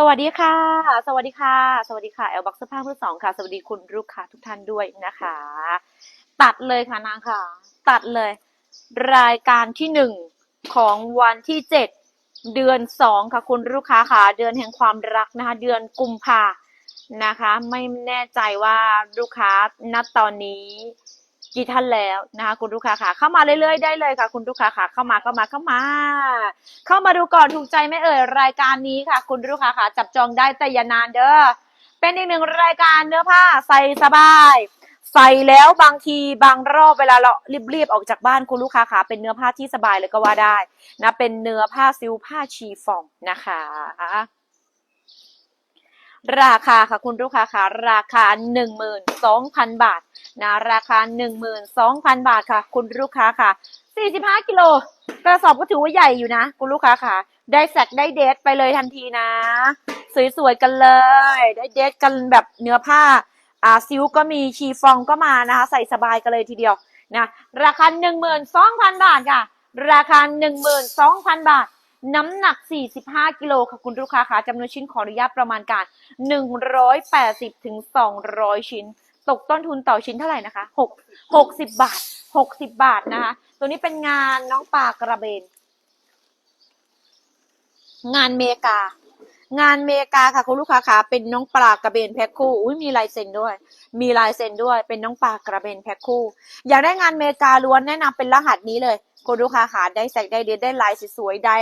สวัสดีค่ะ สวัสดีค่ะ สวัสดีค่ะแอลบ็อกเสื้อผ้ามือสองค่ะ สวัสดีคุณลูกค้าทุกท่านด้วยนะคะ ตัดเลยค่ะนางค่ะ ตัดเลย รายการที่หนึ่งของวันที่เจ็ดเดือนสองค่ะคุณลูกค้าค่ะ เดือนแห่งความรักนะคะ เดือนกุมภานะคะ ไม่แน่ใจว่าลูกค้าณตอนนี้ กี่ท่านแล้วนะคะคุณลูกค้าค่ะเข้ามาเรื่อยๆได้เลยค่ะ คุณลูกค้าค่ะเข้ามาเข้ามาเข้ามา เข้ามาดูก่อนถูกใจไหมเอ่ยรายการนี้ค่ะ คุณลูกค้าค่ะ จับจองได้แต่อย่านานเด้อเป็นอีกหนึ่งรายการเนื้อผ้าใส่สบาย ใส่แล้วบางทีบางรอบเวลาเรารีบๆออกจากบ้านคุณลูกค้าค่ะเป็นเนื้อผ้าที่สบายเลยก็ว่าได้นะเป็นเนื้อผ้าซิลผ้าชีฟองนะคะ ราคาค่ะคุณลูกค้าค่ะราคา 12,000 บาทนะราคา 12,000 บาทค่ะ คุณลูกค้าค่ะ 45 กิโลกระสอบก็ถือว่าใหญ่อยู่นะ คุณลูกค้าค่ะ ได้แซกได้เดทไปเลยทันทีนะ สวยๆกันเลย ได้เดทกันแบบเนื้อผ้าอ่าซิลก็มีชีฟองก็มานะคะ ใส่สบายกันเลยทีเดียวนะราคา 12,000 บาทค่ะ ราคา 12,000 บาท น้ำหนัก 45 กิโลค่ะคุณลูกค้าค่ะจำนวนชิ้นขออนุญาตประมาณการ 180ถึง200 ชิ้น ตกต้นทุนต่อชิ้นเท่าไหร่นะคะ6 60 บาท 60 บาทนะคะ ตัวนี้เป็นงานน้องปลากระเบน งานเมกา งานเมกาค่ะคุณลูกค้าค่ะเป็นน้องปลากระเบนแพ็คคู่อุ้ยมีลายเซ็นด้วยมีลายเซ็นด้วยเป็นน้องปลากระเบนแพ็คคู่ อยากได้งานเมกาล้วนแนะนำเป็นรหัสนี้เลย คุณลูกค้าค่ะได้แสกได้เดียได้ลายสวยๆได้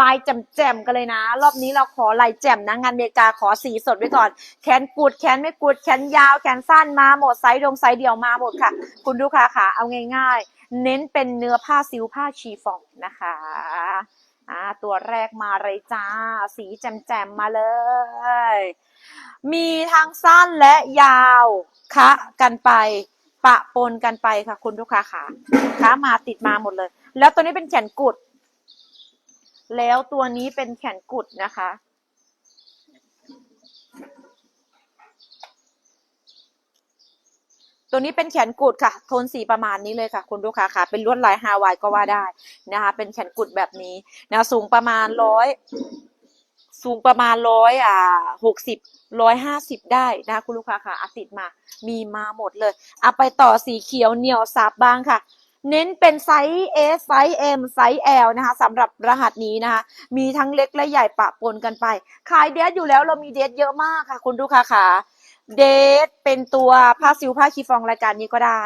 ลายแจ่มๆกันเลยนะ รอบนี้เราขอลายแจ่มนะงานเมกาขอสีสดไว้ก่อน แขนกุดแขนไม่กุดแขนยาวแขนสั้นมาหมดไซส์ดงไซส์เดียวมาหมดค่ะ คุณลูกค้าค่ะเอาง่าย ๆ เน้นเป็นเนื้อผ้าซิลผ้าชีฟองนะคะอ่าตัวแรกมาเลยจ้า สีแจ่มๆมาเลย มีทั้งสั้นและยาวคะกันไป ปะปนกันไปค่ะคุณลูกค้าค่ะคะมาติดมาหมดเลย แล้วตัวนี้เป็นแขนกุด แล้วตัวนี้เป็นแขนกุดนะคะ ตัวนี้เป็นแขนกุดค่ะ โทนสีประมาณนี้เลยค่ะ คุณลูกค้าค่ะ เป็นลวดลายฮาวายก็ว่าได้นะคะ เป็นแขนกุดแบบนี้นะสูงประมาณร้อยสูงประมาณร้อยอ่าหกสิบร้อยห้าสิบได้นะคะคุณลูกค้าค่ะอาติดมา มีมาหมดเลยเอาไปต่อสีเขียวเหนียวสับบ้างค่ะ เน้นเป็นไซส์ S ไซส์ M ไซส์ L นะคะสำหรับรหัสนี้นะคะมีทั้งเล็กและใหญ่ปะปนกันไป ขายเดทอยู่แล้วเรามีเดทเยอะมากค่ะ คุณลูกค้าค่ะเดทเป็นตัวผ้าซิลผ้าคีฟองรายการนี้ก็ได้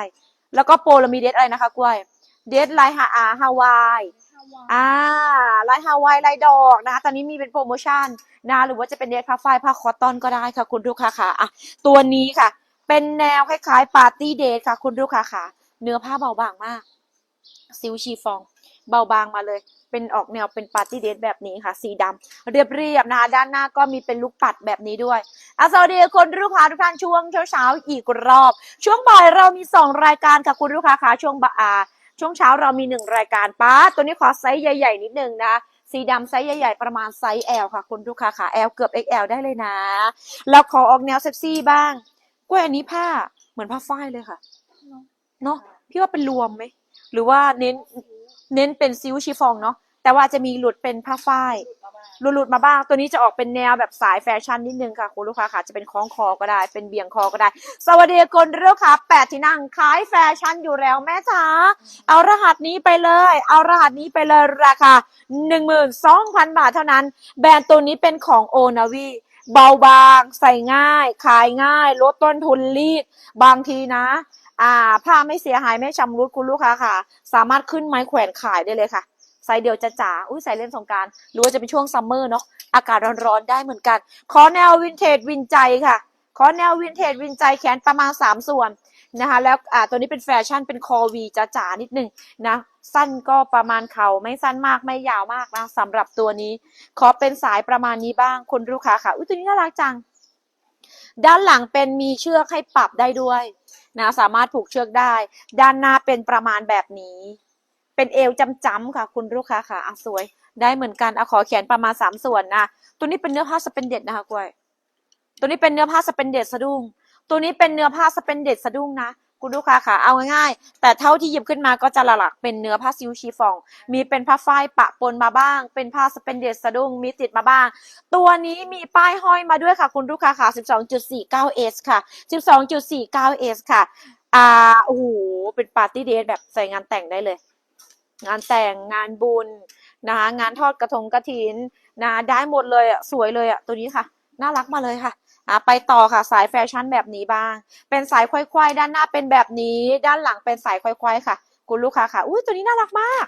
แล้วก็โปรเรามีเดทอะไรนะคะกล้วยเดทลายฮาอาฮาวายอ่าลายฮาวายลายดอกนะคะตอนนี้มีเป็นโปรโมชั่นนะหรือว่าจะเป็นเดทผ้าฝ้ายผ้าคอตตอนก็ได้ค่ะ คุณลูกค้าค่ะอะตัวนี้ค่ะ เป็นแนวคล้ายๆปาร์ตี้เดทค่ะ คุณลูกค้าค่ะ เนื้อผ้าเบาบางมาก ซิลชีฟอง เบาบางมาเลย เป็นออกแนวเป็นปาร์ตี้เดทแบบนี้ค่ะ สีดำเรียบๆนะคะด้านหน้าก็มีเป็นลูกปัดแบบนี้ด้วยอะสวัสดีคุณลูกค้าทุกท่านช่วงเช้าๆอีกรอบ ช่วงบ่ายเรามีสองรายการค่ะคุณลูกค้าคะช่วงบ่ายช่วงเช้าเรามีหนึ่งรายการป้าตัวนี้ขอไซส์ใหญ่ ๆ นิดนึงนะสีดำไซส์ใหญ่ ๆ ประมาณไซส์ L ค่ะ คุณลูกค้าค่ะ L เกือบ XL ได้เลยนะแล้วขอออกแนวเซ็กซี่บ้างกล้วยอันนี้ผ้าเหมือนผ้าฝ้ายเลยค่ะ เนาะ พี่ว่าเป็นรวมไหม หรือว่าเน้นเน้นเป็นซิลชิฟองเนาะแต่ว่าจะมีหลุดเป็นผ้าฝ้ายหลุดหลุดมาบ้าง ตัวนี้จะออกเป็นแนวแบบสายแฟชั่นนิดนึงค่ะ คุณลูกค้าค่ะ จะเป็นคล้องคอก็ได้ เป็นเบี่ยงคอก็ได้ สวัสดีคนเรื่องค่ะแปดที่นั่งขายแฟชั่นอยู่แล้วแม่จ๋า เอารหัสนี้ไปเลย เอารหัสนี้ไปเลยราคา12,000บาทเท่านั้น แบรนด์ตัวนี้เป็นของโอนาวีเบาบาง ใส่ง่าย ขายง่าย ลดต้นทุนรีด บางทีนะ อ่า ผ้าไม่เสียหายไม่ชำรุดคุณลูกค้าค่ะ สามารถขึ้นไม้แขวนขายได้เลยค่ะใส่เดียวจะจ๋าอุ้ยใส่เล่นสงการหรือว่าจะเป็นช่วงซัมเมอร์เนาะอากาศร้อนๆได้เหมือนกัน ขอแนววินเทจวินใจค่ะ ขอแนววินเทจวินใจแขนประมาณ 3 ส่วนนะคะแล้วอ่าตัวนี้เป็นแฟชั่นเป็นคอวีจ๋านิดนึงนะสั้นก็ประมาณเขา่าไม่สั้นมากไม่ยาวมากนะสำหรับตัวนี้ ขอเป็นสายประมาณนี้บ้างคุณลูกค้าค่ะอุ้ยตัวนี้น่ารักจัง ด้านหลังเป็นมีเชือกให้ปรับได้ด้วย นะสามารถผูกเชือกได้ ด้านหน้าเป็นประมาณแบบนี้ เป็นเอวจำจำค่ะ คุณลูกค้าค่ะอะสวย ได้เหมือนกันเอาขอเขนประมาณสามส่วนนะตัวนี้เป็นเนื้อผ้าสเปนเด็ดนะคะกล้วย ตัวนี้เป็นเนื้อผ้าสเปนเด็ดสะดุ้งตัวนี้เป็นเนื้อผ้าสเปนเด็ดสะดุ้งนะ คุณลูกค้าค่ะเอาง่ายๆ แต่เท่าที่หยิบขึ้นมาก็จะหลักๆเป็นเนื้อผ้าซิลชีฟอง มีเป็นผ้าฝ้ายปะปนมาบ้าง เป็นผ้าสเปนเดสสะดุ้งมีติดมาบ้าง ตัวนี้มีป้ายห้อยมาด้วยค่ะ คุณลูกค้าค่ะ 12.49s ค่ะ 12.49s ค่ะอ่าโอ้โหเป็นปาร์ตี้เดทแบบใส่งานแต่งได้เลย งานแต่งงานบุญนะคะงานทอดกระทงกระถินนะได้หมดเลยอะสวยเลยอะตัวนี้ค่ะ น่ารักมาเลยค่ะ อะไปต่อค่ะสายแฟชั่นแบบนี้บ้าง เป็นสายควายๆด้านหน้าเป็นแบบนี้ ด้านหลังเป็นสายควายๆค่ะ คุณลูกค้าค่ะอุ้ยตัวนี้น่ารักมาก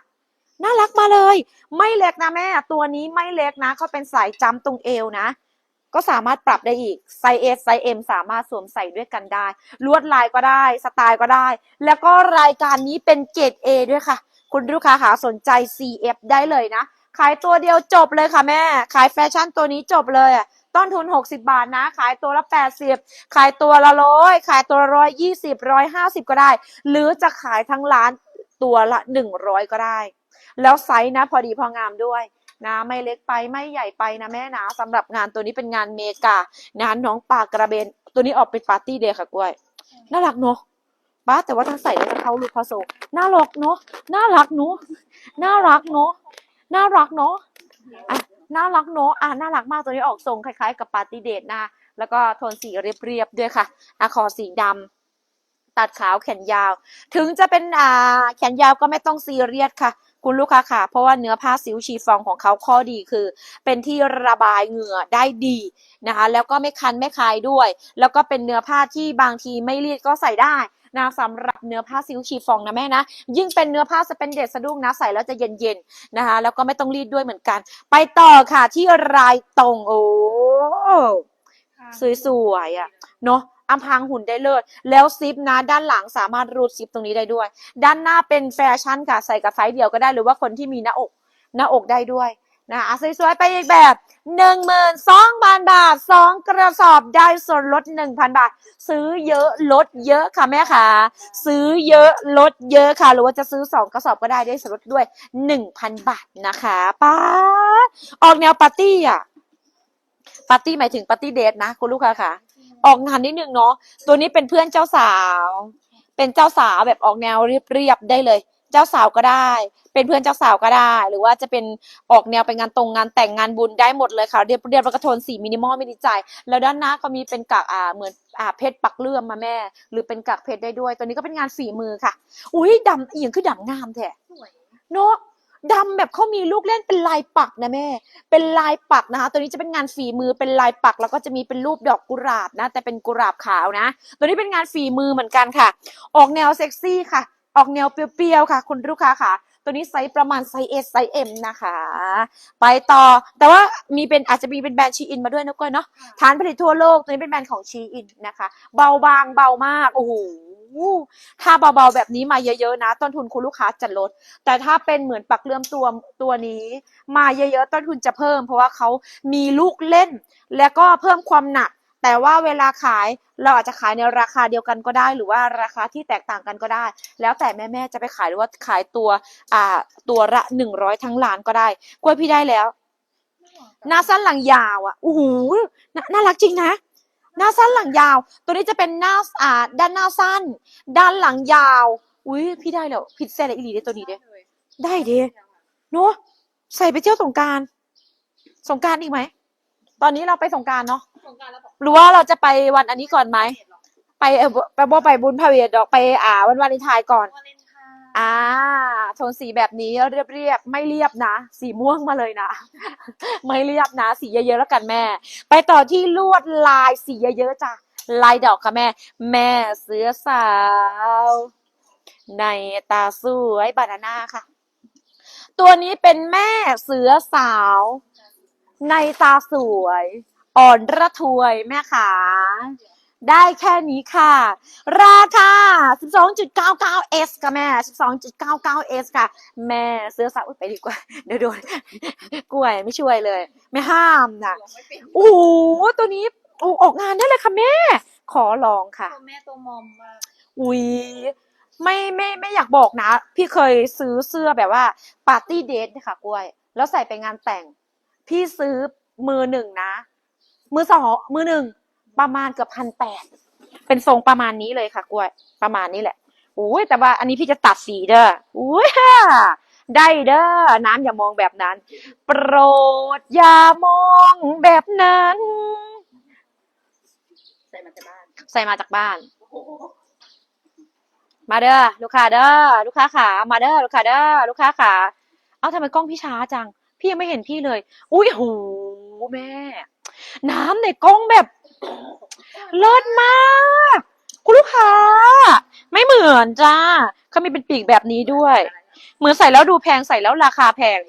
น่ารักมาเลย ไม่เล็กนะแม่ ตัวนี้ไม่เล็กนะเขาเป็นสายจำตรงเอวนะ ก็สามารถปรับได้อีกไซส์ S ไซส์ M สามารถสวมใส่ด้วยกันได้ ลวดลายก็ได้สไตล์ก็ได้ แล้วก็รายการนี้เป็นเกรด A ด้วยค่ะ คุณลูกค้าหาสนใจ CF ได้เลยนะ ขายตัวเดียวจบเลยค่ะแม่ ขายแฟชั่นตัวนี้จบเลยอะต้นทุน 60 บาทนะ ขายตัวละ 80 ขายตัวละร้อยขายตัวละร้อยยี่สิบร้อยห้าสิบก็ได้ หรือจะขายทั้งร้านตัวละ 100 ก็ได้ แล้วไซส์นะพอดีพองามด้วยนะไม่เล็กไปไม่ใหญ่ไปนะแม่นะสำหรับงานตัวนี้เป็นงานเมกานะน้องปากกระเบน ตัวนี้ออกเป็นปาร์ตี้เดย์ค่ะกล้วยน่ารักเนาะป้าแต่ว่าทั้งใส่แล้เขาลูกพอโซน่ารักเนาะน่ารักเนาะน่ารักเนาะ น่ารักเนาะอะน่ารักเนาะอะน่ารักมากตัวนี้ออกทรงคล้ายๆ กับปาร์ตี้เดทนะแล้วก็โทนสีเรียบๆด้วยค่ะอะคอสีดำตัดขาวแขนยาว ถึงจะเป็นอ่าแขนยาวก็ไม่ต้องซีเรียสค่ะ คุณลูกค้าค่ะ เพราะว่าเนื้อผ้าซิลชีฟองของเขาข้อดีคือ เป็นที่ระบายเหงื่อได้ดีนะคะ แล้วก็ไม่คันไม่คายด้วย แล้วก็เป็นเนื้อผ้าที่บางทีไม่รีดก็ใส่ได้ นะสำหรับเนื้อผ้าซิลชีฟองนะแม่นะ ยิ่งเป็นเนื้อผ้าสเปนเดสสะดุ้งนะใส่แล้วจะเย็นๆนะคะ แล้วก็ไม่ต้องรีดด้วยเหมือนกัน ไปต่อค่ะที่รายตรงโอ้สวยๆอะเนาะอำพรางหุ่นได้เลิศแล้วซิปนะด้านหลังสามารถรูดซิปตรงนี้ได้ด้วย ด้านหน้าเป็นแฟชั่นค่ะใส่กับไซส์เดียวก็ได้หรือว่าคนที่มีหน้าอก หน้าอกได้ด้วย นะอะสวยๆไปอีกแบบหนึ่งหมื่นสองพันบาทสองกระสอบได้ส่วนลดหนึ่งพันบาท ซื้อเยอะลดเยอะค่ะแม่ค่ะ ซื้อเยอะลดเยอะค่ะ หรือว่าจะซื้อสองกระสอบก็ได้ได้ส่วนลดด้วยหนึ่งพันบาทนะคะป้าออกแนวปาร์ตี้อะปาร์ตี้หมายถึงปาร์ตี้เดทนะคุณลูกค้าค่ะ ออกงานนิดนึงเนาะตัวนี้เป็นเพื่อนเจ้าสาว เป็นเจ้าสาวแบบออกแนวเรียบๆได้เลย เจ้าสาวก็ได้ เป็นเพื่อนเจ้าสาวก็ได้ หรือว่าจะเป็นออกแนวเป็นงานตรงงานแต่งงานบุญได้หมดเลยค่ะ เรียบเรียบแล้วก็โทนสีมินิมอลไม่ดีใจ แล้วด้านหน้าเขามีเป็นกากอ่าเหมือนอ่าเพชรปักเลื่อมมาแม่ หรือเป็นกากเพชรได้ด้วย ตัวนี้ก็เป็นงานฝีมือค่ะ อุ้ยดำอีหยังคือดำงามแท้เนาะดำแบบเขามีลูกเล่นเป็นลายปักนะแม่ เป็นลายปักนะคะ ตัวนี้จะเป็นงานฝีมือ เป็นลายปัก แล้วก็จะมีเป็นรูปดอกกุหลาบนะ แต่เป็นกุหลาบขาวนะ ตัวนี้เป็นงานฝีมือเหมือนกันค่ะ ออกแนวเซ็กซี่ค่ะ ออกแนวเปรี้ยวๆค่ะ คุณลูกค้าค่ะ ตัวนี้ไซส์ประมาณไซส์ S ไซส์ M นะคะ ไปต่อแต่ว่ามีเป็นอาจจะมีเป็นแบรนด์ชีอินมาด้วยนะก้อยเนาะฐานผลิตทั่วโลกตัวนี้เป็นแบรนด์ของชีอินนะคะ เบาบางเบามากโอ้โหถ้าเบาๆแบบนี้มาเยอะๆนะ ต้นทุนคุณลูกค้าจะลด แต่ถ้าเป็นเหมือนปักเลื่อมตัวตัวนี้ มาเยอะๆต้นทุนจะเพิ่ม เพราะว่าเขามีลูกเล่น แล้วก็เพิ่มความหนัก แต่ว่าเวลาขายเราอาจจะขายในราคาเดียวกันก็ได้ หรือว่าราคาที่แตกต่างกันก็ได้ แล้วแต่แม่ๆจะไปขายหรือว่าขายตัวอ่าตัวละหนึ่งร้อยทั้งล้านก็ได้กล้วยพี่ได้แล้วหน้าสั้นหลังยาวอะโอ้โหน่าน่ารักจริงนะหน้าสั้นหลังยาว ตัวนี้จะเป็นหน้าอ่าด้านหน้าสั้น ด้านหลังยาว อุ้ยพี่ได้แล้วผิดแซ่เลยอีหลีได้ตัวนี้เด้ได้เด้เนาะใส่ไปเที่ยวสงกรารสงกรารอีกไหม ตอนนี้เราไปสงกรารเนาะสงกรารแล้วบอกหรือว่าเราจะไปวันอันนี้ก่อนไหม ไปเออไปบ่ไปบุญพระเวทดอกไปอ่า วันวาเลนไทน์ก่อนวาเลนไทน์อ่า โทนสีแบบนี้เรียบเรียบๆไม่เรียบนะ สีม่วงมาเลยนะ ไม่เรียบนะ สีเยอะๆแล้วกันแม่ ไปต่อที่ลวดลายสีเยอะๆจ้ะลายดอกค่ะแม่ แม่เสือสาว ในตาสวยบานาน่าค่ะ ตัวนี้เป็นแม่เสือสาว ในตาสวย อ่อนระทวยแม่ขาได้แค่นี้ค่ะ ราคา 12.99s ค่ะแม่ 12.99s ค่ะ แม่เสื้อสาวอุ๊ยไปดีกว่า เดี๋ยวโดนกล้วยไม่ช่วยเลย ไม่ห้ามนะยังไม่เป็นโอ้โหตัวนี้โอ้ออกงานได้เลยค่ะแม่ ขอลองค่ะ ตัวแม่ตัวมอมมากอุ้ยไม่ไม่ไม่อยากบอกนะ พี่เคยซื้อเสื้อแบบว่าปาร์ตี้เดทค่ะกล้วย แล้วใส่ไปงานแต่ง พี่ซื้อมือหนึ่งนะ มือสองมือหนึ่งประมาณเกือบพันแปดเป็นทรงประมาณนี้เลยค่ะกล้วยประมาณนี้แหละอุ้ยแต่ว่าอันนี้พี่จะตัดสีเด้ออุ้ยฮ่าได้เด้อน้ำอย่ามองแบบนั้น โปรดอย่ามองแบบนั้น ใส่มาจากบ้านใส่มาจากบ้าน มาเด้อลูกค้าเด้อลูกค้าขามาเด้อลูกค้าเด้อลูกค้าขา เอาทำไมกล้องพี่ช้าจัง พี่ยังไม่เห็นพี่เลย อุ้ยโหแม่ น้ำในกล้องแบบเลิศมาก คุณลูกค้า ไม่เหมือนจ้าเขามีเป็นปีกแบบนี้ด้วย เหมือนใส่แล้วดูแพงใส่แล้วราคาแพง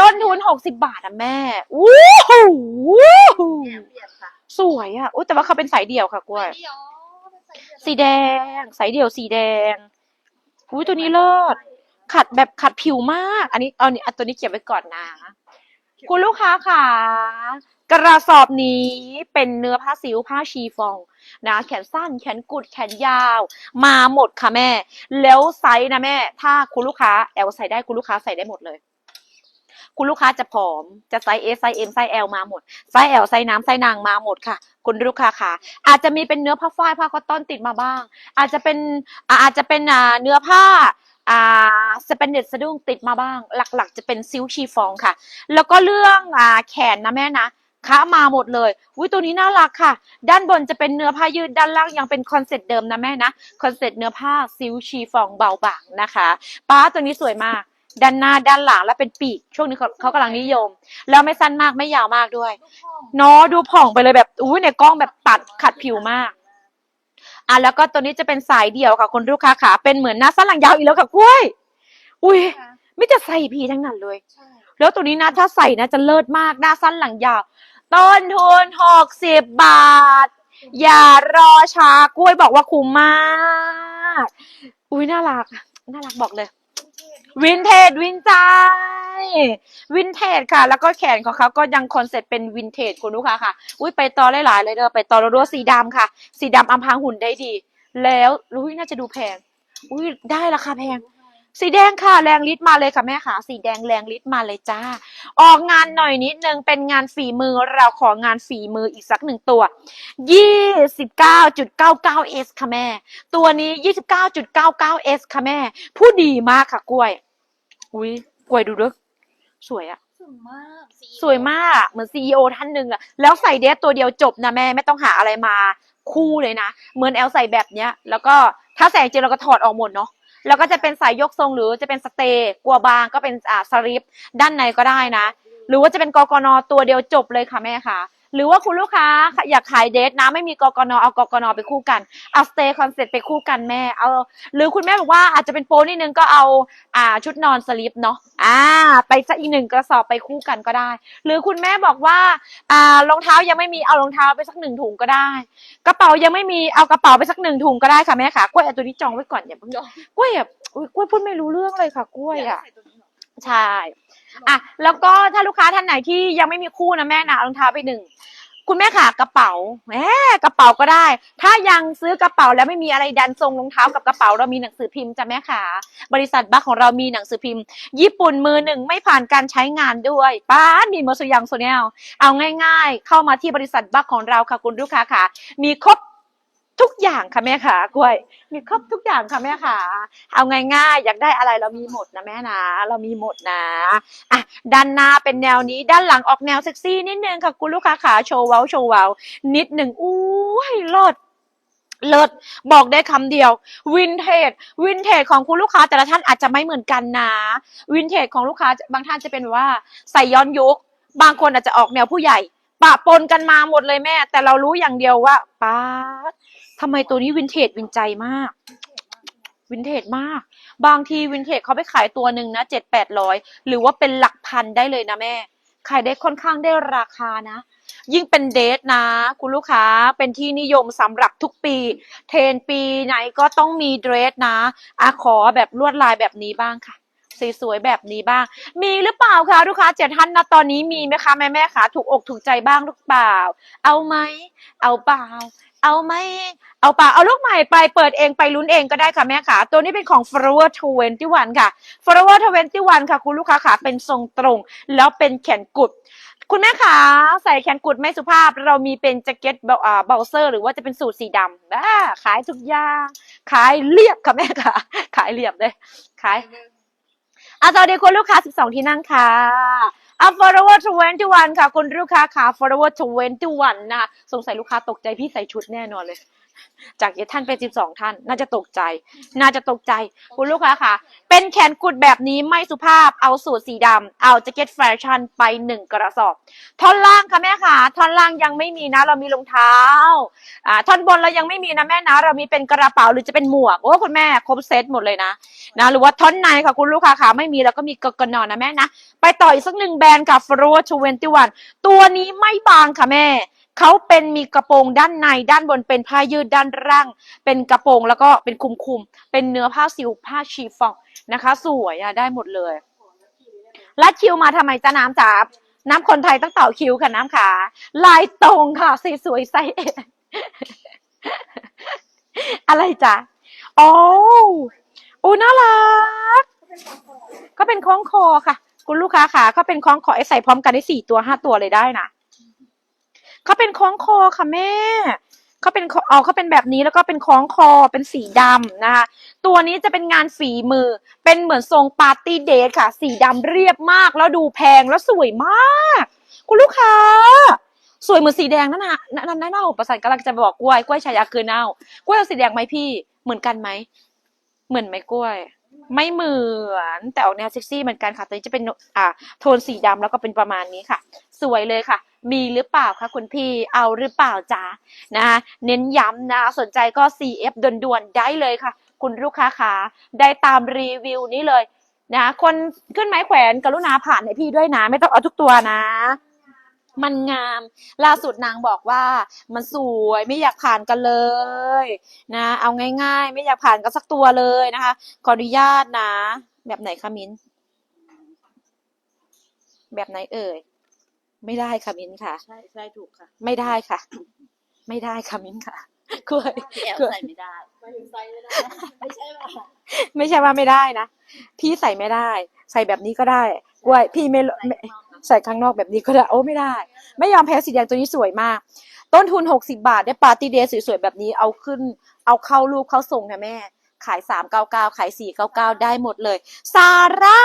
ต้นทุนหกสิบาทอะแม่วู้หูวู้หูเปลี่ยนเปลี่ยนค่ะสวยอะอุ้ยแต่ว่าเขาเป็นสายเดี่ยวค่ะกล้วยเดียวเป็นไซส์เดียวสีแดง สายเดี่ยวสีแดงอุ้ยตัวนี้เลิศ ขัดแบบขัดผิวมาก อันนี้เอานี่อันตัวนี้เก็บไว้ก่อนนะ คุณลูกค้าค่ะ กระสอบนี้เป็นเนื้อผ้าซิวผ้าชีฟองนะ แขนสั้น แขนกุด แขนยาว มาหมดค่ะแม่ แล้วไซส์นะแม่ ถ้าคุณลูกค้าแอลใส่ได้คุณลูกค้าใส่ได้หมดเลย คุณลูกค้าจะผอม จะไซส์ S ไซส์ M ไซส์ L มาหมด ไซส์ L ไซส์น้ำไซส์นางมาหมดค่ะ คุณลูกค้าค่ะ อาจจะมีเป็นเนื้อผ้าฝ้ายผ้าคอตตอนติดมาบ้าง อาจจะเป็นอ่าอาจจะเป็นอ่าเนื้อผ้า อ่าสเปนเน็ตสะดุ้งติดมาบ้าง หลักๆ จะเป็นซิลชีฟองค่ะ แล้วก็เรื่องอ่าแขนนะแม่นะขามาหมดเลยอุ้ยตัวนี้น่ารักค่ะ ด้านบนจะเป็นเนื้อผ้ายืด ด้านล่างยังเป็นคอนเซ็ปต์เดิมนะแม่นะ คอนเซ็ปต์เนื้อผ้าซิลชีฟองเบาบางนะคะ ป้าตัวนี้สวยมาก ด้านหน้าด้านหลังและเป็นปีก ช่วงนี้เขาเขากำลังนิยม แล้วไม่สั้นมากไม่ยาวมากด้วยลูกพ่อเนาะดูผ่องไปเลยแบบ อุ้ยในกล้องแบบตัดขัดผิวมาก อะแล้วก็ตัวนี้จะเป็นสายเดี่ยวค่ะคนลูกค้าขาเป็นเหมือนหน้าสั้นหลังยาวอีกแล้วค่ะกล้วยอุ้ยค่ะไม่จะใส่พีทั้งนั้นเลย ใช่ แล้วตัวนี้นะถ้าใส่นะจะเลิศมากหน้าสั้นหลังยาว ต้นทุนหกสิบบาท อย่ารอช้ากล้วยบอกว่าคุ้มมาก อุ้ยน่ารัก น่ารักบอกเลย วินเทจวินใจ วินเทจค่ะ แล้วก็แขนของเขาก็ยังคอนเซ็ปต์เป็นวินเทจคุณลูกค้าค่ะ อุ้ยไปต่อหลายๆเลยเด้อไปต่อรัวๆสีดำค่ะ สีดำอำพรางหุ่นได้ดี แล้วรู้ยน่าจะดูแพง อุ้ยได้ราคาแพง สีแดงค่ะแรงลิตรมาเลยค่ะแม่ค่ะสีแดงแรงลิตรมาเลยจ้า ออกงานหน่อยนิดนึงเป็นงานฝีมือเราของานฝีมืออีกสักหนึ่งตัว 29.99s ค่ะแม่ ตัวนี้ 29.99s ค่ะแม่ ผู้ดีมากค่ะกล้วย อุ้ยกล้วยดูด้วยสวยอะสวยมากสวยมากเหมือนซีอท่านหนึ่งอะแล้วใส่เดรสตัวเดียวจบนะแม่ไม่ต้องหาอะไรมาคู่เลยนะ เหมือนแอลใส่แบบเนี้ย แล้วก็ถ้าใส่จริงเราก็ถอดออกหมดเนาะ แล้วก็จะเป็นสายยกทรงหรือจะเป็นสเตย์กลัวบางก็เป็นอ่าสลิปด้านในก็ได้นะ หรือว่าจะเป็นกกนตัวเดียวจบเลยค่ะแม่ค่ะ หรือว่าคุณลูกค้าอยากขายเดทนะไม่มีกกนเอากกนไปคู่กันเอาสเตย์คอนเซ็ปต์ไปคู่กันแม่เอาหรือคุณแม่บอกว่าอาจจะเป็นโปรนิดนึงก็เอาอ่าชุดนอนสลิปเนาะอ่าไปสักอีกหนึ่งกระสอบไปคู่กันก็ได้ หรือคุณแม่บอกว่าอ่ารองเท้ายังไม่มีเอารองเท้าไปสักหนึ่งถุงก็ได้ กระเป๋ายังไม่มีเอากระเป๋าไปสักหนึ่งถุงก็ได้ค่ะแม่ค่ะกล้วยเอาตัวนี้จองไว้ก่อนอย่าเพิ่งกล้วยแบบอุ๊ยกล้วยพูดไม่รู้เรื่องเลยค่ะกล้วยอะ ใช่อะแล้วก็ถ้าลูกค้าท่านไหนที่ยังไม่มีคู่นะแม่นะเอารองเท้าไปหนึ่งคุณแม่ขากระเป๋าแหมกระเป๋าก็ได้ ถ้ายังซื้อกระเป๋าแล้วไม่มีอะไรดันทรงรองเท้ากับกระเป๋าเรามีหนังสือพิมพ์จ้ะแม่ขาบริษัทบัคของเรามีหนังสือพิมพ์ ญี่ปุ่นมือหนึ่งไม่ผ่านการใช้งานด้วยป้ามีมาสุยังโซเนลเอาง่าย ๆ เข้ามาที่บริษัทบัคของเราค่ะคุณลูกค้าค่ะ มีครบ ทุกอย่างค่ะแม่ขากล้วย มีครบทุกอย่างค่ะแม่ขาเอาง่ายๆ อยากได้อะไรเรามีหมดนะแม่นะ เรามีหมดนะอะด้านหน้าเป็นแนวนี้ด้านหลังออกแนวเซ็กซี่นิดนึงค่ะคุณลูกค้าขาโชว์เว้าโชว์เว้านิดหนึ่งอู้ยเลิศเลิศบอกได้คำเดียว วินเทจวินเทจของคุณลูกค้าแต่ละท่านอาจจะไม่เหมือนกันนะ วินเทจของลูกค้าบางท่านจะเป็นว่าใส่ย้อนยุค บางคนอาจจะออกแนวผู้ใหญ่ ปะปนกันมาหมดเลยแม่ แต่เรารู้อย่างเดียวว่าป้า ทำไมตัวนี้วินเทจวินใจมาก วินเทจมาก บางทีวินเทจเขาไปขายตัวหนึ่งนะเจ็ดแปดร้อยหรือว่าเป็นหลักพันได้เลยนะแม่ ขายได้ค่อนข้างได้ราคานะ ยิ่งเป็นเดทนะ คุณลูกค้าเป็นที่นิยมสำหรับทุกปี เทรนปีไหนก็ต้องมีเดรสนะอะขอแบบลวดลายแบบนี้บ้างค่ะสวยๆแบบนี้บ้าง มีหรือเปล่าคะลูกค้าเจ็ดท่านนะตอนนี้มีไหมคะแม่แม่ๆคะถูกอกถูกใจบ้างหรือเปล่า เอาไหมเอาเปล่า เอาไหมเอาป่าเอาลูกใหม่ไปเปิดเองไปลุ้นเองก็ได้ค่ะแม่ขาตัวนี้เป็นของ Forever 21 ค่ะ Forever 21 ค่ะ คุณลูกค้าขาเป็นทรงตรง แล้วเป็นแขนกุด คุณแม่ขาใส่แขนกุดไม่สุภาพ เรามีเป็นแจ็คเก็ตเบลอ่าเบลเซอร์ หรือว่าจะเป็นสูทสีดำอ่าขายทุกอย่างขายเรียบค่ะแม่ค่ะขายเรียบเลยขายอะสวัสดีคุณลูกค้า 12 ที่นั่งค่ะ อะ Forever 21 ค่ะ คุณลูกค้าค่ะ Forever 21 นะคะ สงสัยลูกค้าตกใจพี่ใส่ชุดแน่นอนเลย จากเจ็ดท่านเป็น12ท่าน น่าจะตกใจ น่าจะตกใจ คุณลูกค้าค่ะ เป็นแขนกุดแบบนี้ไม่สุภาพ เอาสูตรสีดำ เอาแจ็คเก็ตแฟชั่นไปหนึ่งกระสอบ ท่อนล่างค่ะแม่ค่ะ ท่อนล่างยังไม่มีนะ เรามีรองเท้า อ่า ท่อนบนเรายังไม่มีนะแม่นะ เรามีเป็นกระเป๋าหรือจะเป็นหมวก โอ้คุณแม่ครบเซตหมดเลยนะ นะ หรือว่าท่อนในค่ะคุณลูกค้าขาไม่มีแล้วก็มีกกนอนนะแม่นะ ไปต่ออีกสักหนึ่งแบรนด์ค่ะ f r o 21ตัวนี้ไม่บางค่ะแม่ เขาเป็นมีกระโปรงด้านในด้านบนเป็นผ้ายืดด้านล่าง เป็นกระโปรงแล้วก็เป็นคุมคุมเป็นเนื้อผ้าซิลผ้าชีฟองนะคะ สวยอะได้หมดเลยลัดคิวมาทำไมจ้าน้ำจ๋าน้ำคนไทยต้องต่อคิวค่ะน้ำขาลายตรงค่ะสีสวยไซส์เออะไรจ๊ะโอ้โอ้น่ารัก ก็เป็นคล้องคอค่ะ คุณลูกค้าค่ะก็เป็นคล้องคอไอใส่พร้อมกันได้สี่ตัวห้าตัวเลยได้นะ เขาเป็นคล้องคอค่ะแม่เขาเป็นเอาเขาเป็นแบบนี้แล้วก็เป็นคล้องคอเป็นสีดำนะคะตัวนี้จะเป็นงานฝีมือ เป็นเหมือนทรงปาร์ตี้เดทค่ะ สีดำเรียบมาก แล้วดูแพงแล้วสวยมาก คุณลูกค้า สวยเหมือนสีแดงนั่นนะนั่นนั่นนั่นเน่าประสานกำลังจะบอกกล้วยกล้วยชายาคือเน่ากล้วยเอาสีแดงไหมพี่ เหมือนกันไหมเหมือนไหมกล้วย ไม่เหมือนแต่ออกแนวเซ็กซี่เหมือนกันค่ะ ตัวนี้จะเป็นอ่าโทนสีดำแล้วก็เป็นประมาณนี้ค่ะ สวยเลยค่ะ มีหรือเปล่าคะคุณพี่เอาหรือเปล่าจ๊ะนะคะเน้นย้ำนะสนใจก็ CF ด่วนๆได้เลยค่ะ คุณลูกค้าขาได้ตามรีวิวนี้เลยนะคนขึ้นไม้แขวนกรุณาผ่านให้พี่ด้วยนะ ไม่ต้องเอาทุกตัวนะ มันงาม ล่าสุดนางบอกว่า มันสวยไม่อยากผ่านกันเลยนะ เอาง่าย ๆ ไม่อยากผ่านกันสักตัวเลยนะคะ ขออนุญาตนะ แบบไหนคะมิ้นแบบไหนเอ่ยไม่ได้ค่ะมิ้นค่ะ ใช่ใช่ถูกค่ะ ไม่ได้ค่ะ ไม่ได้ค่ะมิ้นค่ะกล้วยพี่แอลใส่ไม่ได้มาถึงไซส์ไม่ได้ ไม่ใช่ป่ะไม่ใช่ว่าไม่ได้นะ พี่ใส่ไม่ได้ ใส่แบบนี้ก็ได้กล้วย พี่ไม่ไม่ ใส่ข้างนอกแบบนี้ก็ได้โอ้ไม่ได้ ไม่ยอมแพ้สีแดงตัวนี้สวยมาก ต้นทุน 60 บาทได้ปาร์ตี้เดย์สวยๆแบบนี้เอาขึ้น เอาเข้ารูปเข้าส่งนะแม่ ขาย 399 ขาย 499 ได้หมดเลย ซาร่า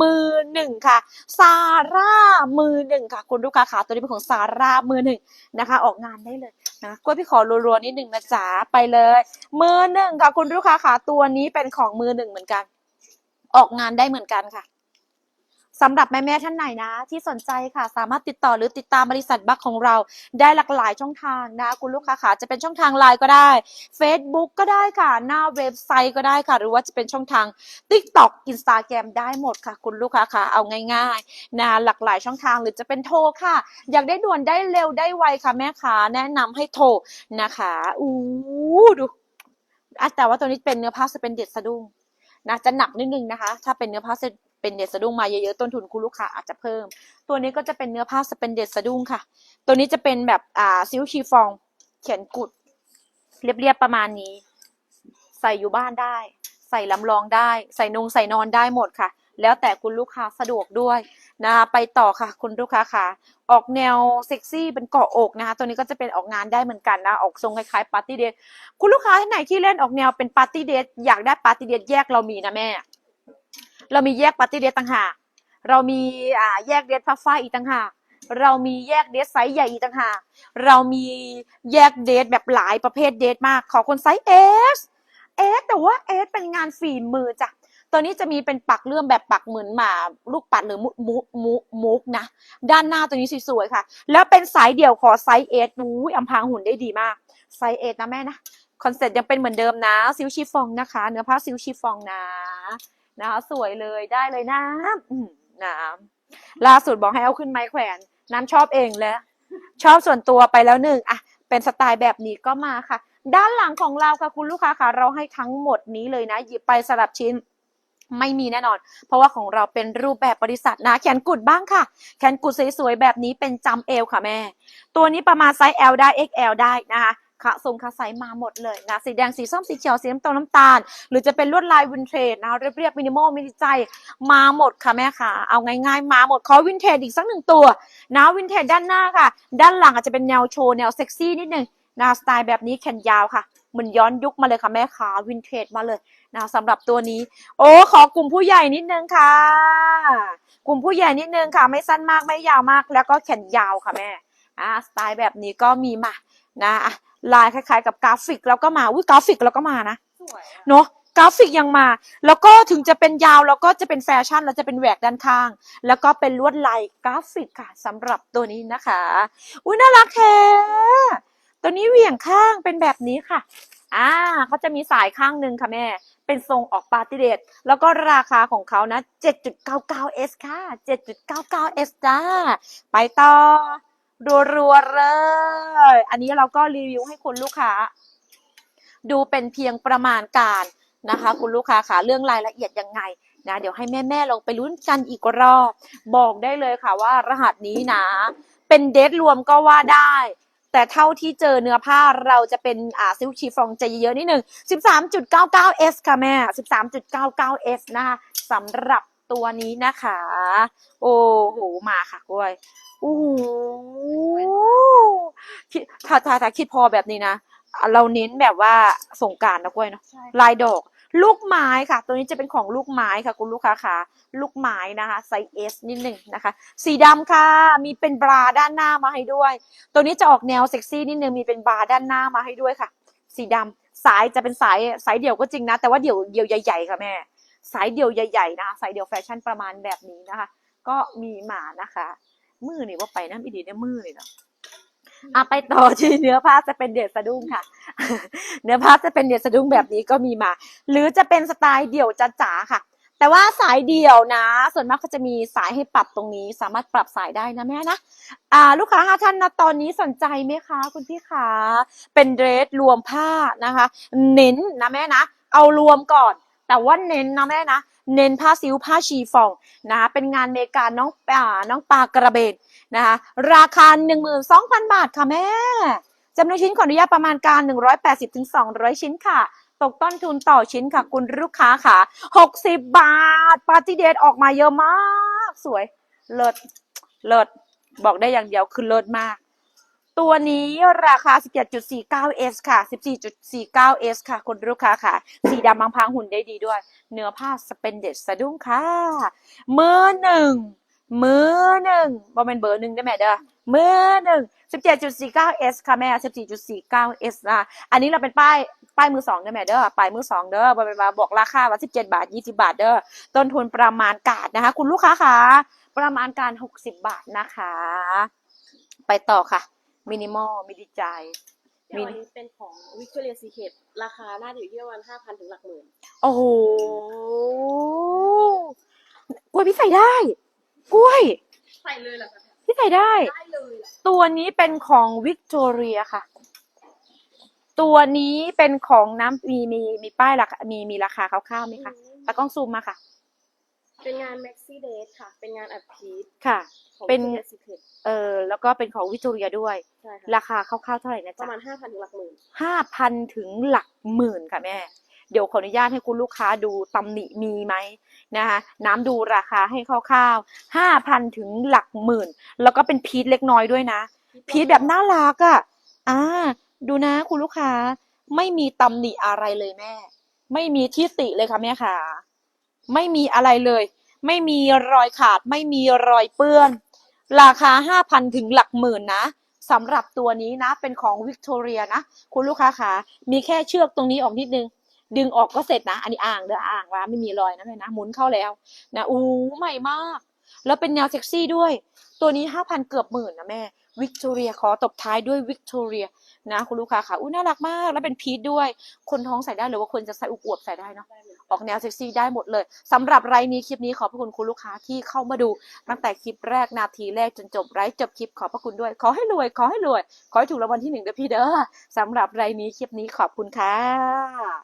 มือหนึ่งค่ะ ซาร่ามือหนึ่งค่ะ คุณลูกค้าขาตัวนี้เป็นของซาร่ามือหนึ่งนะคะ ออกงานได้เลยนะกล้วยพี่ขอรัวๆนิดหนึ่งนะจ๊ะไปเลย มือหนึ่งค่ะ คุณลูกค้าขาตัวนี้เป็นของมือหนึ่งเหมือนกัน ออกงานได้เหมือนกันค่ะ สำหรับแม่ๆท่านไหนนะ ที่สนใจค่ะ สามารถติดต่อหรือติดตามบริษัทบัคของเราได้หลากหลายช่องทางนะ คุณลูกค้าขาจะเป็นช่องทางไลน์ก็ได้ Facebook ก็ได้ค่ะ หน้าเว็บไซต์ก็ได้ค่ะ หรือว่าจะเป็นช่องทาง TikTok Instagram ได้หมดค่ะ คุณลูกค้าค่ะเอาง่ายๆนะหลากหลายช่องทางหรือจะเป็นโทรค่ะ อยากได้ด่วนได้เร็วได้ไวค่ะแม่ค้าแนะนำให้โทรนะคะอู้ดูอะแต่ว่าตัวนี้เป็นเนื้อผ้าสเปนเด็ดสะดุ้งนะจะหนักนิดนึงนะคะ ถ้าเป็นเนื้อผ้าส เป็นเดสะดุ้งมาเยอะๆต้นทุนคุณลูกค้าอาจจะเพิ่ม ตัวนี้ก็จะเป็นเนื้อผ้าสเปนเดสะดุ้งค่ะ ตัวนี้จะเป็นแบบอ่าซิลชีฟอง เขียนกุด เรียบๆประมาณนี้ ใส่อยู่บ้านได้ ใส่ลำลองได้ ใส่นงใส่นอนได้หมดค่ะ แล้วแต่คุณลูกค้าสะดวกด้วยนะคะไปต่อค่ะคุณลูกค้าค่ะ ออกแนวเซ็กซี่เป็นเกาะอกนะคะตัวนี้ก็จะเป็นออกงานได้เหมือนกันนะออกทรงคล้ายๆปาร์ตี้เดทคุณลูกค้าที่ไหนที่เล่นออกแนวเป็นปาร์ตี้เดทอยากได้ปาร์ตี้เดทแยกเรามีนะแม่ เรามีแยกปาร์ตี้เดทต่างหากเรามีอ่าแยกเดทผ้าฝ้ายอีกต่างหากเรามีแยกเดทไซส์ใหญ่อีกต่างหากเรามีแยกเดทแบบหลายประเภทเดทมาก ขอคนไซส์เอสเอสแต่ว่าเอสเป็นงานฝีมือจ้ะตัวนี้จะมีเป็นปักเลื่อมแบบปักเหมือนหมาลูกปัดหรือมุมุมุมุกนะ ด้านหน้าตัวนี้สวยๆค่ะ แล้วเป็นสายเดี่ยวขอไซส์เอสอุ้ยอำพางหุ่นได้ดีมาก ไซส์เอสนะแม่นะ คอนเซ็ปต์ยังเป็นเหมือนเดิมนะ ซิลชิฟองนะคะ เนื้อผ้าซิลชิฟองนะ นะคะ สวยเลยได้เลยนะอืมน้ำล่าสุดบอกให้เอาขึ้นไม้แขวน น้ำชอบเองแล้ว ชอบส่วนตัวไปแล้วหนึ่งอะเป็นสไตล์แบบนี้ก็มาค่ะ ด้านหลังของเราค่ะคุณลูกค้าค่ะ เราให้ทั้งหมดนี้เลยนะหยิบไปสลับชิ้นไม่มีแน่นอน เพราะว่าของเราเป็นรูปแบบบริษัทนะ แขนกุดบ้างค่ะ แขนกุดสวยๆแบบนี้เป็นจำเอวค่ะแม่ ตัวนี้ประมาณไซส์ L ได้ XL ได้นะคะ คะทรงคะไซมาหมดเลยนะสีแดงสีส้มสีเขียวสีน้ำตาลน้ำตาล หรือจะเป็นลวดลายวินเทจนะเรียบๆมินิมอลมินิใจมาหมดค่ะแม่ค่ะ เอาง่ายๆ มาหมดขอวินเทจอีกสักหนึ่งตัวนะวินเทจด้านหน้าค่ะ ด้านหลังอาจจะเป็นแนวโชว์แนวเซ็กซี่นิดนึงนะสไตล์แบบนี้แขนยาวค่ะเหมือนย้อนยุคมาเลยค่ะแม่ค่ะวินเทจมาเลยนะสำหรับตัวนี้ โอ้ขอกลุ่มผู้ใหญ่นิดนึงค่ะ กลุ่มผู้ใหญ่นิดนึงค่ะ ไม่สั้นมากไม่ยาวมาก แล้วก็แขนยาวค่ะแม่อ่าสไตล์แบบนี้ก็มีมานะ ลายคล้ายๆ กับกราฟิกแล้วก็มาอุ้ยกราฟิกแล้วก็มานะสวยอะเนาะกราฟิกยังมา แล้วก็ถึงจะเป็นยาวแล้วก็จะเป็นแฟชั่นแล้วจะเป็นแหวกด้านข้าง แล้วก็เป็นลวดลายกราฟิกค่ะสำหรับตัวนี้นะคะ อุ้ยน่ารักแท้ตัวนี้เหวี่ยงข้างเป็นแบบนี้ค่ะ อ่าเขาจะมีสายข้างหนึ่งค่ะแม่ เป็นทรงออกปาร์ตี้เดทแล้วก็ราคาของเขานะ 7.99s ค่ะ 7.99s จ้า ไปต่อ รัวๆเลย อันนี้เราก็รีวิวให้คุณลูกค้า ดูเป็นเพียงประมาณการนะคะ คุณลูกค้าค่ะเรื่องรายละเอียดยังไงนะเดี๋ยวให้แม่ๆลองไปลุ้นกันอีกรอบบอกได้เลยค่ะว่ารหัสนี้นะ เป็นเดทรวมก็ว่าได้ แต่เท่าที่เจอเนื้อผ้าเราจะเป็นอ่าซิลชีฟองใจเยอะนิดหนึ่ง 13.99s ค่ะแม่ 13.99s นะคะสำหรับ ตัวนี้นะคะ โอ้โหมาค่ะกล้วยโอ้โหคิดถ้าถ้าถ้าคิดพอแบบนี้นะอะเราเน้นแบบว่าสงกรารนะกล้วยเนาะใช่ลายดอก ลูกไม้ค่ะ ตัวนี้จะเป็นของลูกไม้ค่ะ คุณลูกค้าค่ะ ลูกไม้นะคะไซส์เอสนิดหนึ่งนะคะ สีดำค่ะ มีเป็นบราด้านหน้ามาให้ด้วย ตัวนี้จะออกแนวเซ็กซี่นิดนึงมีเป็นบาร์ด้านหน้ามาให้ด้วยค่ะ สีดำสายจะเป็นสายสายเดี่ยวก็จริงนะ แต่ว่าเดี่ยวเดี่ยวใหญ่ๆค่ะแม่ สายเดี่ยวใหญ่ๆนะคะสายเดี่ยวแฟชั่นประมาณแบบนี้นะคะ ก็มีมานะคะ มือนี่ว่าไปน้ำอีดีเนี่ยมือนี่เนาะอะไปต่อที่เนื้อผ้าจะเป็นเด็ดสะดุ้งค่ะ เนื้อผ้าจะเป็นเด็ดสะดุ้งแบบนี้ก็มีมา หรือจะเป็นสไตล์เดี่ยวจ๋าๆค่ะ แต่ว่าสายเดี่ยวนะ ส่วนมากเขาจะมีสายให้ปรับตรงนี้ สามารถปรับสายได้นะแม่นะอ่า ลูกค้าห้าท่านนะตอนนี้สนใจไหมคะ คุณพี่คะเป็นเดรสรวมผ้านะคะ เน้นนะแม่นะ เอารวมก่อน แต่ว่าเน้นนะแม่นะ เน้นผ้าซิวผ้าชีฟองนะคะเป็นงานเมกาน้องป่าน้องปลากระเบนนะคะราคา 12,000 บาทค่ะแม่จำนวนชิ้นขออนุญาตประมาณการ 180ถึง200 ชิ้นค่ะ ตกต้นทุนต่อชิ้นค่ะ คุณลูกค้าค่ะ 60 บาทปาร์ตี้เดทออกมาเยอะมาก สวย เลิศ เลิศ บอกได้อย่างเดียวคือเลิศมาก ตัวนี้ราคา 17.49s ค่ะ 14.49s ค่ะ คุณลูกค้าค่ะ สีดำบางพางหุ่นได้ดีด้วย เนื้อผ้าสเปนเดสสะดุ้งค่ะ มือหนึ่ง มือหนึ่งบอเป็นเบอร์หนึ่งได้ไหมเด้อ มือหนึ่ง 17.49s ค่ะแม่ 14.49s นะ อันนี้เราเป็นป้าย ป้ายมือสองได้ไหมเด้อ ป้ายมือสองเด้อบอเป็นมาบอกราคาว่า 17 บาท 20 บาทเด้อ ต้นทุนประมาณการนะคะ คุณลูกค้าค่ะ ประมาณการ 60 บาทนะคะ ไปต่อค่ะ มินิมอลมิดิจายเดี๋ยวอันนี้เป็นของ Victoria Secret ราคาน่าจะอยู่ที่ประมาณห้าพันถึงหลักหมื่นโอ้โหกล้วยพี่ใส่ได้ กล้วย ใส่เลยเหรอคะพี่ใส่ได้ ได้เลยเหรอตัวนี้เป็นของวิกตอเรียค่ะ ตัวนี้เป็นของน้ำมีมีมีป้ายราคามีมีราคาคร่าวๆไหมคะตากล้องซูมมาค่ะ เป็นงาน Maxi Date ค่ะ เป็นงานอัดพีทค่ะ ของ เป็น Victoria Secret เออแล้วก็เป็นของวิกตอเรียด้วย ใช่ค่ะราคาคร่าวๆเท่าไหร่นะปจ๊ะ ระมาณห้าพันถึงหลักหมื่น ห้าพันถึงหลักหมื่นค่ะแม่ เดี๋ยวขออนุญาตให้คุณลูกค้าดูตำหนิมีไหมนะคะ น้ำดูราคาให้คร่าวๆห้าพันถึงหลักหมื่น แล้วก็เป็นพีทเล็กน้อยด้วยนะ พีทแบบน่ารักอะ่ะ อ่า ดูนะคุณลูกค้า ไม่มีตำหนิอะไรเลยแม่ ไม่มีที่ติเลยค่ะแม่ค่ะ ไม่มีอะไรเลย ไม่มีรอยขาด ไม่มีรอยเปื้อน ราคาห้าพันถึงหลักหมื่นนะสำหรับตัวนี้นะ เป็นของวิกตอเรียนะ คุณลูกค้าคะมีแค่เชือกตรงนี้ออกนิดนึง ดึงออกก็เสร็จนะ อันนี้อ่างเด้ออ่างว่าไม่มีรอยนะเลยนะหมุนเข้าแล้วนะอู้ใหม่มาก แล้วเป็นแนวเซ็กซี่ด้วย ตัวนี้ห้าพันเกือบหมื่นนะแม่ วิกตอเรียขอตบท้ายด้วยวิกตอเรียนะคุณลูกค้าค่ะอู้น่ารักมาก แล้วเป็นพีทด้วย คนท้องใส่ได้หรือว่าคนจะใส่อุอวบใส่ได้เนาะได้เลยออกแนวเซ็กซี่ได้หมดเลยสำหรับไลฟ์นี้คลิปนี้ขอบพระคุณคุณลูกค้าที่เข้ามาดู ตั้งแต่คลิปแรกนาทีแรกจนจบไลฟ์จบคลิปขอบพระคุณด้วย ขอให้รวย ขอให้รวย ขอให้ถูกรางวัลที่หนึ่งเด้อพี่เด้อสำหรับไลฟ์นี้คลิปนี้ขอบคุณค่ะ